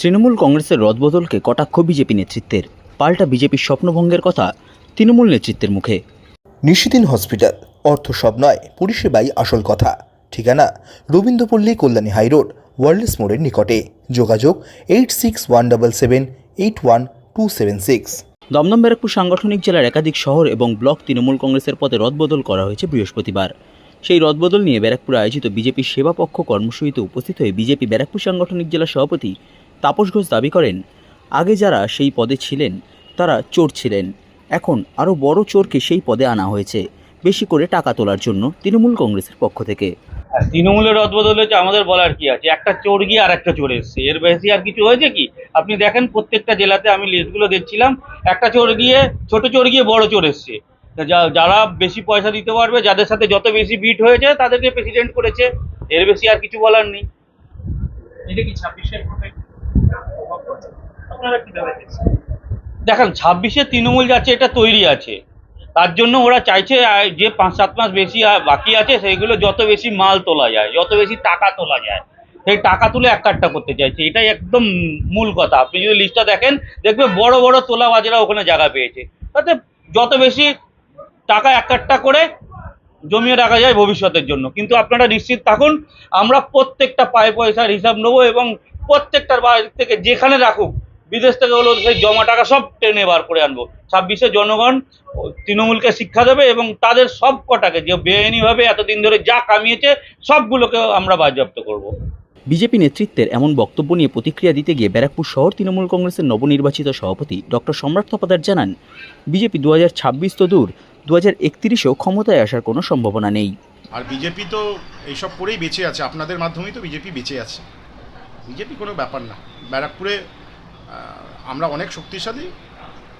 তৃণমূল কংগ্রেসের রদবদলকে কটাক্ষ বিজেপি নেতৃত্বের পাল্টা বিজেপির স্বপ্নভঙ্গের কথা তৃণমূল নেতৃত্বের মুখে। নিশিদিন হসপিটাল অর্থ সব নয় পরিষেবাই আসল কথা। ঠিকানা রবীন্দ্রপল্লী কল্যাণী হাইরোড ওয়ার্ল্ডস মোড়ের নিকটে। যোগাযোগ eight six one double seven eight one two seven six. Dumdum Barrackpore সাংগঠনিক জেলার একাধিক শহর এবং ব্লক তৃণমূল কংগ্রেসের পদে রদবদল করা হয়েছে বৃহস্পতিবার। সেই রদবদল নিয়ে ব্যারাকপুরে আয়োজিত বিজেপির সেবাপক্ষ কর্মসূচিতে উপস্থিত হয়ে বিজেপি ব্যারাকপুর সাংগঠনিক জেলা সভাপতি তাপস ঘোষ দাবি করেন আগে যারা সেই পদে ছিলেন তারা চোর ছিলেন। এখন আরও বড় চোরকে সেই পদে আনা হয়েছে। বেশি করে টাকা তোলার জন্য তৃণমূল কংগ্রেসের পক্ষ থেকে। আর তৃণমূলের রদবদল হয়েছে আমাদের বলার কি আছে? একটা চোর গিয়ে আর একটা চোর এসছে। এর বেশি আর কিছু হয়েছে কি? আপনি দেখেন প্রত্যেকটা জেলাতে আমি লিস্টগুলো দেখছিলাম একটা চোর গিয়ে ছোট চোর গিয়ে বড় চোর এসছে। যা- যারা বেশি পয়সা দিতে পারবে যাদের সাথে যত বেশি বিট হয়েছে তাদেরকে প্রেসিডেন্ট করেছে। এর বেশি আর কিছু বলার নেই। এটা কি ছাব্বিশের দেখেন, ছাব্বিশে তৃণমূল যাচ্ছে এটা তৈরি আছে। তার জন্য ওরা চাইছে যে পাঁচ, সাত মাস বেশি বাকি আছে, সেইগুলো যত বেশি মাল তোলা যায়, যত বেশি টাকা তোলা যায়, সেই টাকা তুলে এক কাটটা করতে চাইছে। এটাই একদম মূল কথা। আপনি যদি লিস্টটা দেখেন, দেখবে বড় বড় তোলা তোলাবাজেরা ওখানে জায়গা পেয়েছে। তাতে যত বেশি টাকা এক কাটটা করে, জমিয়ে রাখা যায় ভবিষ্যতের জন্য। কিন্তু আপনারা নিশ্চিত থাকুন, আমরা প্রত্যেকটা পায়ে পয়সার হিসাব নেব এবং প্রত্যেকটার বাড়ি থেকে যেখানে রাখুক বিদেশ থেকে হলো সেই জমা টাকা সব টেনে বার করে আনব। ছাব্বিশে জনগণ তৃণমূলকে শিক্ষা দেবে এবং তাদের সব কটাকে যে বেআইনিভাবে এতদিন ধরে যা কামিয়েছে সবগুলোকে আমরা বাজেয়াপ্ত করব। বিজেপি নেতৃত্বের এমন বক্তব্য নিয়ে প্রতিক্রিয়া দিতে গিয়ে ব্যারাকপুর শহর তৃণমূল কংগ্রেসের নবনির্বাচিত সভাপতি ডক্টর সম্রাট তপাদার জানান বিজেপি দু হাজার ছাব্বিশ তো দূর দু হাজার একত্রিশেও ক্ষমতায় আসার কোনো সম্ভাবনা নেই। আর বিজেপি তো এইসব করেই বেঁচে আছে আপনাদের মাধ্যমেই তো বিজেপি বেঁচে আছে। বিজেপি কোনো ব্যাপার না। ব্যারাকপুরে আমরা অনেক শক্তিশালী।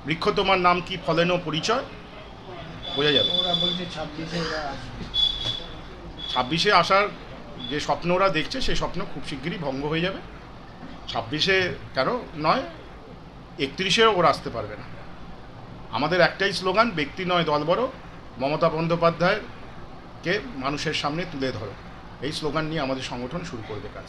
বৃক্ষ তোমার নাম কি ফলেনো পরিচয়? বোঝা যাবে। ছাব্বিশে আসার যে স্বপ্ন ওরা দেখছে সেই স্বপ্ন খুব শিগগিরই ভঙ্গ হয়ে যাবে। ছাব্বিশে কেন নয় একত্রিশেও ওরা আসতে পারবে না। আমাদের একটাই স্লোগান ব্যক্তি নয় দল বড়। মমতা বন্দ্যোপাধ্যায়কে মানুষের সামনে তুলে ধরো। এই স্লোগান নিয়ে আমাদের সংগঠন শুরু করবে কাজ